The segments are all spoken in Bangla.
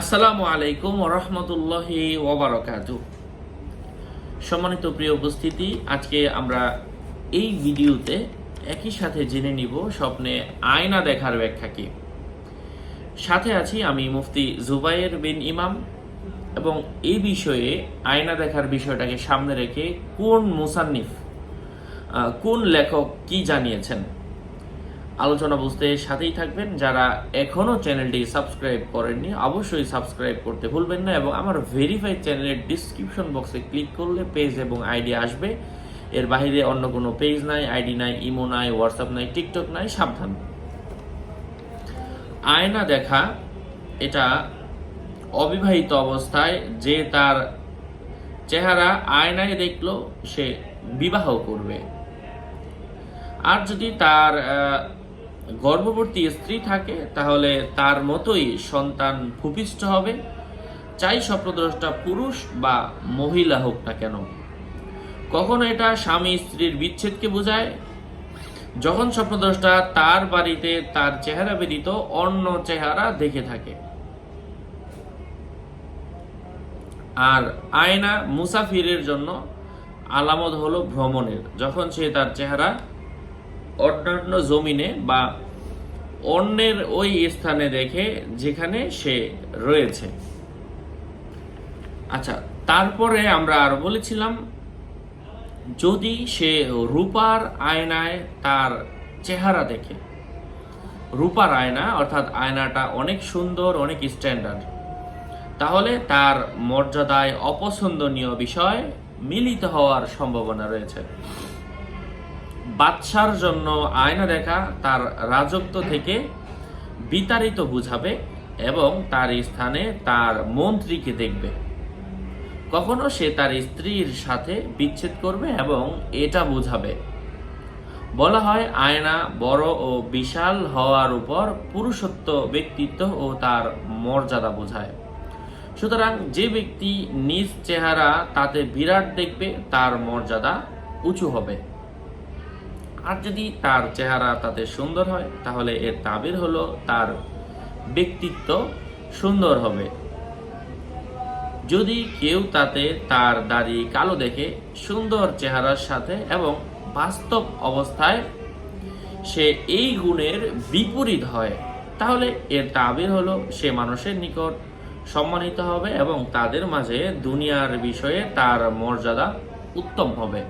আসসালামু আলাইকুম রহমতুল্লাহি ওবরাকাতু সম্মানিত প্রিয় উপস্থিতি, আজকে আমরা এই ভিডিওতে একই সাথে জেনে নিব স্বপ্নে আয়না দেখার ব্যাখ্যা কি। সাথে আছি আমি মুফতি জুবাইর বিন ইমাম এবং এই বিষয়ে আয়না দেখার বিষয়টাকে সামনে রেখে কোন মুসান্নিফ কোন লেখক কি জানিয়েছেন। আলোচনা বুঝতে সাথেই থাকবেন। যারা এখনও চ্যানেলটি সাবস্ক্রাইব করেননি, অবশ্যই সাবস্ক্রাইব করতে ভুলবেন না এবং আমার ভেরিফাইড চ্যানেলের ডিসক্রিপশন বক্সে ক্লিক করলে পেজ এবং আইডি আসবে। এর বাইরে অন্য কোনো পেজ নাই আইডি নাই ইমো নাই হোয়াটসঅ্যাপ নাই টিকটক নাই, সাবধান। আয়না দেখা, এটা অবিবাহিত অবস্থায় যে তার চেহারা আয়নায় দেখল, সে বিবাহ করবে। আর যদি তার গর্ভবতী স্ত্রী থাকে, তাহলে তার মতোই সন্তান ভূপিষ্ঠ হবে। চাই স্বপ্নদ্রষ্টা পুরুষ বা মহিলা হোক না কেন। কখনো এটা স্বামী স্ত্রীর বিচ্ছেদকে বোঝায়। যখন স্বপ্নদ্রষ্টা তার বাড়িতে তার চেহারা ব্যতীত অন্য চেহারা দেখে থাকে। আর আয়না মুসাফিরের জন্য আলামত হলো ভ্রমণের। যখন সে তার চেহারা অন্যান্য জমিনে বা অন্যের ওই স্থানে দেখে যেখানে সে রয়েছে। আচ্ছা তারপরে আমরা আর বলেছিলাম, যদি সে রূপার আয়নায় তার চেহারা দেখে, রূপার আয়না, অর্থাৎ আয়নাটা অনেক সুন্দর, অনেক স্ট্যান্ডার্ড তাহলে তার মর্যাদায় অপছন্দনীয় বিষয় মিলিত হওয়ার সম্ভাবনা রয়েছে। বাদশার জন্য আয়না দেখা তার রাজত্ব থেকে বিতাড়িত বুঝাবে এবং তার স্থানে তার মন্ত্রীকে দেখবে। কখনো সে তার স্ত্রীর সাথে বিচ্ছেদ করবে এবং এটা বুঝাবে। বলা হয়, আয়না বড় ও বিশাল হওয়ার উপর পুরুষত্ব ব্যক্তিত্ব ও তার মর্যাদা বোঝায়। সুতরাং যে ব্যক্তি নিজ চেহারা তাতে বিরাট দেখবে, তার মর্যাদা উঁচু হবে। আর যদি তার চেহারা তাতে সুন্দর হয়, তাহলে এর তাবির হলো তার ব্যক্তিত্ব সুন্দর হবে। যদি কেউ তাতে তার দাড়ি কালো দেখে, সুন্দর চেহারার সাথে এবং বাস্তব অবস্থায় সে এই গুণের বিপরীত হয়, তাহলে এর তাবির হলো সে মানুষের নিকট সম্মানিত হবে এবং তাদের মাঝে দুনিয়ার বিষয়ে তার মর্যাদা উত্তম হবে।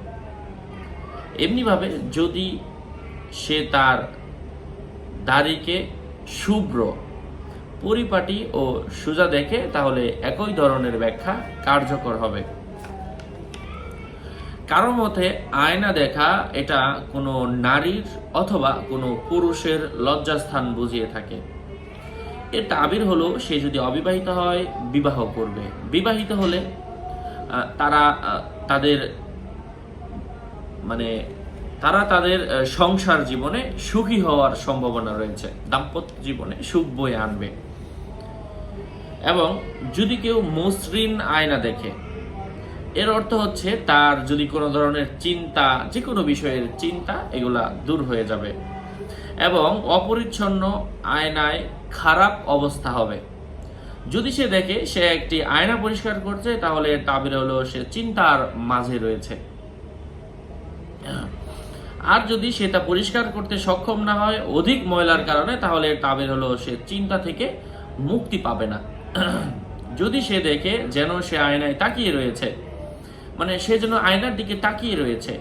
এমনিভাবে যদি সে তার দাড়িকে শুভ্র, পরিপাটি ও সোজা দেখে, তাহলে একই ধরনের ব্যাখ্যা কার্যকর হবে। কারও মতে আয়না দেখা এটা কোনো নারীর অথবা কোনো পুরুষের লজ্জাস্থান বুঝিয়ে থাকে। এর তাবির হলো, সে যদি অবিবাহিত হয়, বিবাহ করবে। বিবাহিত হলে তারা তাদের মানে তারা তাদের সংসার জীবনে সুখী হওয়ার সম্ভাবনা রয়েছে। দাম্পত্য জীবনে সুখ বয়ে আনবে। এবং যদি কেউ মসৃণ আয়না দেখে, এর অর্থ হচ্ছে তার যদি কোনো ধরনের চিন্তা যে কোনো বিষয়ের চিন্তা, এগুলা দূর হয়ে যাবে। এবং অপরিচ্ছন্ন আয়নায় খারাপ অবস্থা হবে। যদি সে দেখে সে একটি আয়না পরিষ্কার করছে, তাহলে তাবির হলো সে চিন্তার মাঝে রয়েছে। আর যদি সে তা পরিষ্কার করতে সক্ষম না হয় অধিক ময়লার কারণে, তাহলে তাবির হলো সে চিন্তা থেকে মুক্তি পাবে না। যদি সে দেখে যেন সে আয়নায় তাকিয়ে রয়েছে মানে সে যেন আয়নার দিকে তাকিয়ে রয়েছে,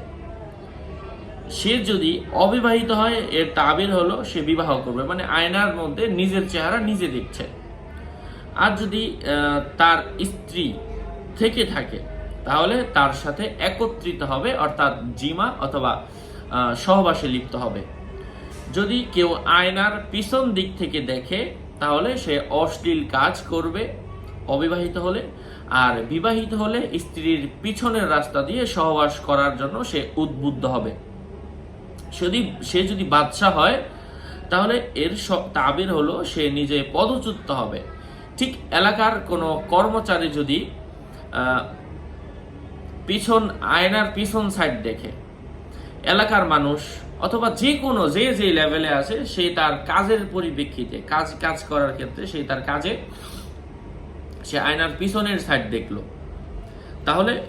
সে যদি অবিবাহিত হয়, এর তাবির হলো সে বিবাহ করবে মানে আয়নার মধ্যে নিজের চেহারা নিজে দেখছে। আর যদি তার স্ত্রী থেকে থাকে তাহলে তার সাথে একত্রিত হবে, অর্থাৎ জিমা অথবা সহবাসে লিপ্ত হবে। যদি কেউ আয়নার পিছন দিক থেকে দেখে, তাহলে সে অশ্লীল কাজ করবে, অবিবাহিত হলে। আর বিবাহিত হলে স্ত্রীর পিছনের রাস্তা দিয়ে সহবাস করার জন্য সে উদ্বুদ্ধ হবে। যদি, সে যদি বাদশা হয়, তাহলে এর তাবির হলো সে নিজে পদচ্যুত হবে। ঠিক এলাকার কোনো কর্মচারী যদি পিছন আয়নার পিছন সাইড দেখে। এলাকার মানুষ অথবা যে কোনো যে যে লেভেলে আছে, সে তার কাজের পরিপ্রেক্ষিতে, কাজ কাজ করার ক্ষেত্রে সে তার কাজে সে আয়নার পিছনের সাইড দেখল। তাহলে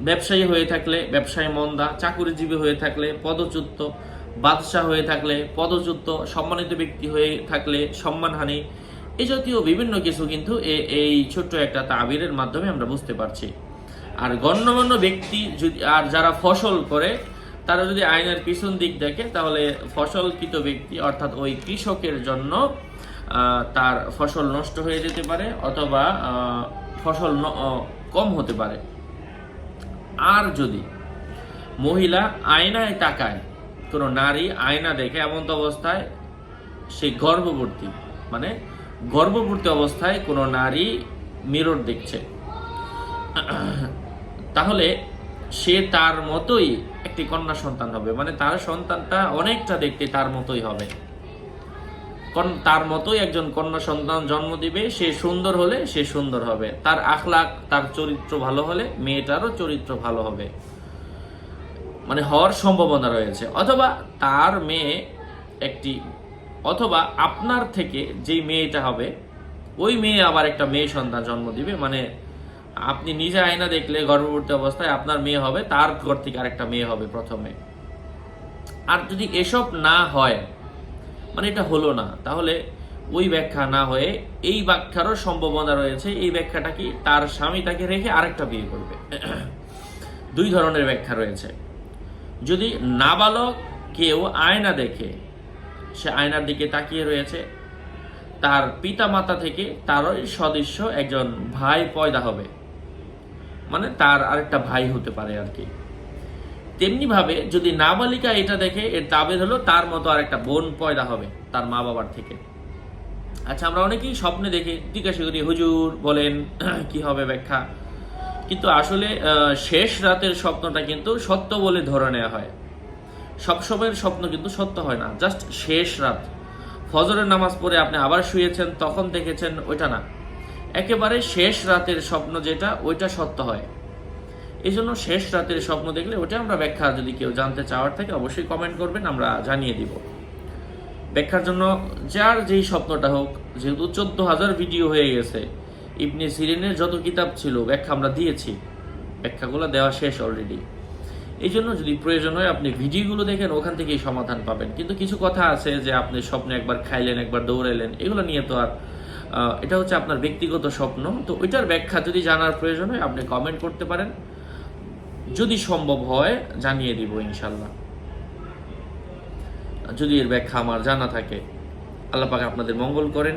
ব্যবসায়ী হয়ে থাকলে ব্যবসায়ী মন্দা, চাকুরিজীবী হয়ে থাকলে পদচ্যুত, বাদশাহ হয়ে থাকলে পদচ্যুত, সম্মানিত ব্যক্তি হয়ে থাকলে সম্মানহানি এই জাতীয় বিভিন্ন কিছু কিন্তু এ- এই ছোট্ট একটা তাবিরের মাধ্যমে আমরা বুঝতে পারছি। আর গণ্যমান্য ব্যক্তি যদি আর যারা ফসল করে, তারা যদি আইনের পিছন দিক দেখে, তাহলে ফসলকৃত ব্যক্তি, অর্থাৎ ওই কৃষকের জন্য তার ফসল নষ্ট হয়ে যেতে পারে, অথবা ফসল কম হতে পারে। আর যদি মহিলা আয়নায় তাকায়, কোনো নারী আয়না দেখে এমন অবস্থায় সেই গর্ভবতী মানে গর্ভবতী অবস্থায় কোনো নারী মিরর দেখছে। তাহলে সে তার মতোই একটি কন্যা সন্তান হবে। মানে তার সন্তানটা অনেকটা দেখতে তার মতোই হবে। তার মতোই একজন কন্যা সন্তান জন্ম দিবে, সে সুন্দর হলে সে সুন্দর হবে। তার আখলাক তার চরিত্র ভালো হলে মেয়েটারও চরিত্র ভালো হবে। মানে হওয়ার সম্ভাবনা রয়েছে। অথবা তার মেয়ে একটি, অথবা আপনার থেকে যেই মেয়েটা হবে, ওই মেয়ে আবার একটা মেয়ে সন্তান জন্ম দিবে। মানে আপনি নিজে আয়না দেখলে গর্ভবতী অবস্থায় আপনার মেয়ে হবে, তার ঘর থেকে আরেকটা মেয়ে হবে প্রথমে। আর যদি এসব না হয় মানে এটা হলো না, তাহলে ওই ব্যাখ্যা না হয়ে এই ব্যাখ্যারও সম্ভাবনা রয়েছে, এই ব্যাখ্যাটা কি তার স্বামী তাকে রেখে আরেকটা বিয়ে করবে। দুই ধরনের ব্যাখ্যা রয়েছে। যদি নাবালক কেউ আয়না দেখে, সে আয়নার দিকে তাকিয়ে রয়েছে, তার পিতা মাতা থেকে তারই সদস্য একজন ভাই পয়দা হবে। মানে তার আরেকটা ভাই হতে পারে আর কি। তেমনি ভাবে যদি নাবালিকা এটা দেখে, এর তাবের হলো তার মতো আরেকটা বোন পয়দা হবে তার মা বাবার থেকে। আচ্ছা আমরা অনেকেই স্বপ্নে দেখি, জিজ্ঞাসা করি, হুজুর, বলেন, কি হবে ব্যাখ্যা? কিন্তু আসলে শেষ রাতের স্বপ্নটা কিন্তু সত্য বলে ধরে নেওয়া হয়। সবসময়ের স্বপ্ন কিন্তু সত্য হয় না, জাস্ট শেষ রাত। ফজরের নামাজ পড়ে আপনি আবার শুয়েছেন, তখন দেখেছেন ওইটা না। একেবারে শেষ রাতের স্বপ্ন যেটা, ওইটা সত্য হয়। এই জন্য শেষ রাতের স্বপ্ন দেখলে ওটা আমরা ব্যাখ্যা যদি কেউ জানতে চাওয়ার থাকে, অবশ্যই কমেন্ট করবেন, আমরা জানিয়ে দিব। ব্যাখ্যার জন্য যার যেই স্বপ্নটা হোক, যেহেতু চোদ্দ হাজার ভিডিও হয়ে গেছে, ইবনে সিরিনের যত কিতাব ছিল, ব্যাখ্যা আমরা দিয়েছি, ব্যাখ্যাগুলো দেওয়া শেষ অলরেডি এই জন্য যদি প্রয়োজন হয়, আপনি ভিডিওগুলো দেখেন, ওখান থেকেই সমাধান পাবেন। কিন্তু কিছু কথা আছে যে আপনি স্বপ্নে একবার খাইলেন, একবার দৌড়াইলেন, এগুলো নিয়ে তো আর এটা হচ্ছে আপনার ব্যক্তিগত স্বপ্ন। তো ওইটার ব্যাখ্যা যদি জানার প্রয়োজন হয়, আপনি কমেন্ট করতে পারেন। যদি সম্ভব হয়, জানিয়ে দিব ইনশাল্লাহ যদি এর ব্যাখ্যা আমার জানা থাকে, আল্লাহ পাক আপনাদের মঙ্গল করেন,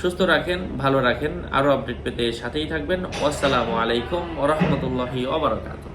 সুস্থ রাখেন, ভালো রাখেন, আরও আপডেট পেতে সাথেই থাকবেন। আসসালামু আলাইকুম ওরহমতুল্লাহি ওবরাকাতুহ